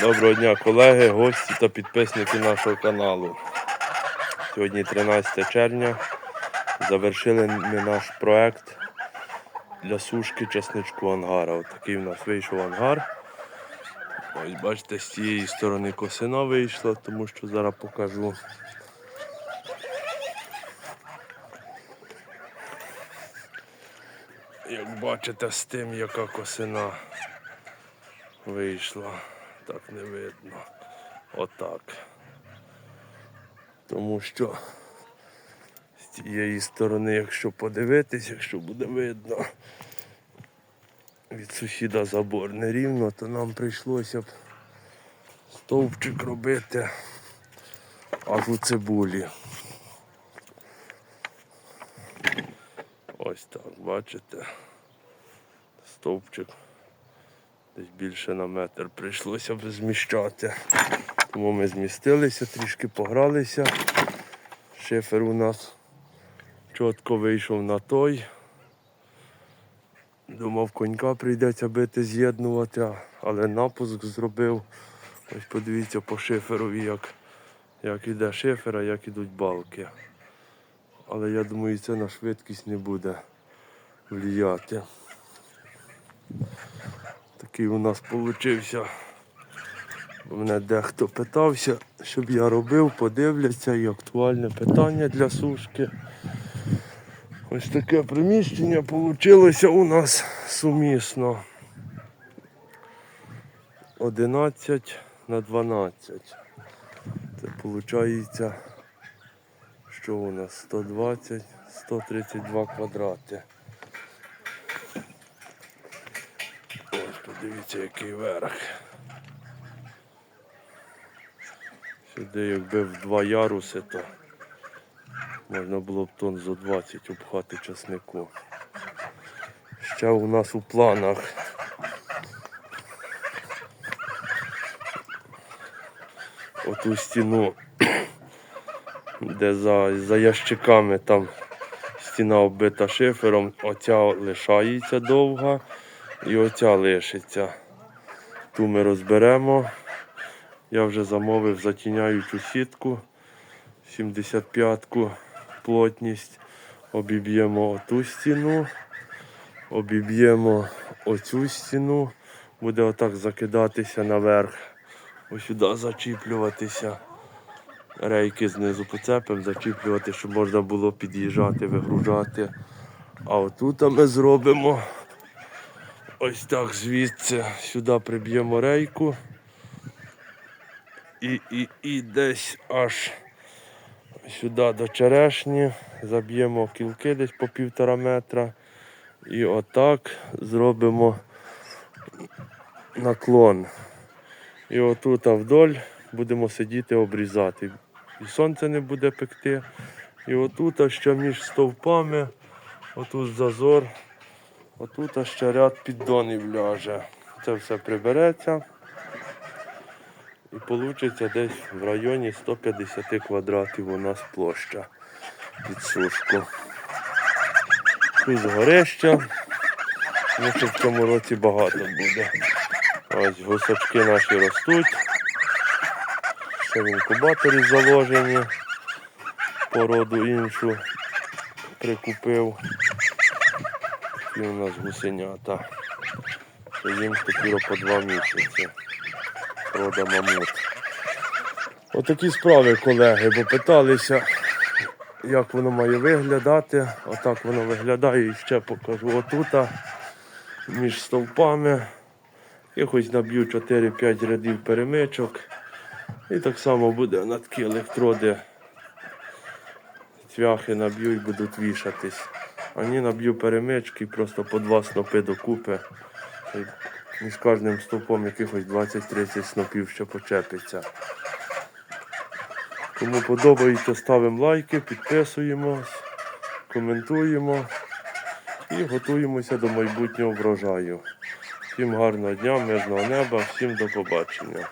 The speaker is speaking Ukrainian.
Доброго дня, колеги, гості та підписники нашого каналу. Сьогодні 13 червня. Завершили ми наш проект для сушки часничку ангара. Ось такий у нас вийшов ангар. Ось бачите, з цієї сторони косина вийшла, тому що зараз покажу. Як бачите, з тим, яка косина вийшла. Так не видно. Отак. Тому що з цієї сторони, якщо подивитись, якщо буде видно, від сусіда забор нерівно, то нам прийшлося б стовпчик робити аж у цибулі. Ось так, бачите? Стовпчик десь більше на метр прийшлося б зміщати. Тому ми змістилися, трішки погралися. Шифер у нас чітко вийшов на той. Думав, конька прийдеться бити з'єднувати, але напуск зробив. Ось подивіться по шиферові, як, як іде шифер, а як ідуть балки. Але я думаю, це на швидкість не буде влияти. Такий у нас получився. Мене дехто питався, щоб я робив, подивляться і актуальне питання для сушки. Ось таке приміщення вийшло у нас сумісно. 11 на 12. Це виходить, що у нас 120, 132 квадрати. Ось подивіться, який верх. Сюди, якби в два яруси, то можна було б тонн зо 20 обхати часнику. Ще у нас у планах. Оту стіну, де за, за ящиками там стіна оббита шифером, оця лишається довга і оця лишиться. Ту ми розберемо. Я вже замовив затіняючу сітку 75-ку плотність. Обіб'ємо оту стіну, обіб'ємо оцю стіну, буде отак закидатися наверх, ось сюди зачіплюватися. Рейки знизу поцепимо, зачіплювати, щоб можна було під'їжджати, вигружати. А отут ми зробимо ось так звідси сюди приб'ємо рейку. І, і, і десь аж сюди до черешні заб'ємо кілки десь по півтора метра. І отак зробимо наклон. І отут вдоль будемо сидіти обрізати. І сонце не буде пекти. І отут ще між стовпами, отут зазор, отут ще ряд піддонів ляже. Це все прибереться. І вийде десь в районі 150 квадратів у нас площа під сушку. Тут горище, тому що в цьому році багато буде. Ось гусачки наші ростуть. Ще в інкубаторі заложені. Породу іншу прикупив. І у нас гусенята. Це їм тепер по два місяці. Рода мамут. Отакі справи, колеги, бо питалися, як воно має виглядати. Отак воно виглядає і ще покажу. Отут між стовпами. Якось наб'ю 4-5 рядів перемичок. І так само буде на такі електроди. Цвяхи наб'ю і будуть вішатись. А ні наб'ю перемички, просто по два снопи докупи. І між кожним стовпом якихось 20-30 снопів ще почепиться. Кому подобається, ставимо лайки, підписуємось, коментуємо і готуємося до майбутнього врожаю. Всім гарного дня, мирного неба, всім до побачення.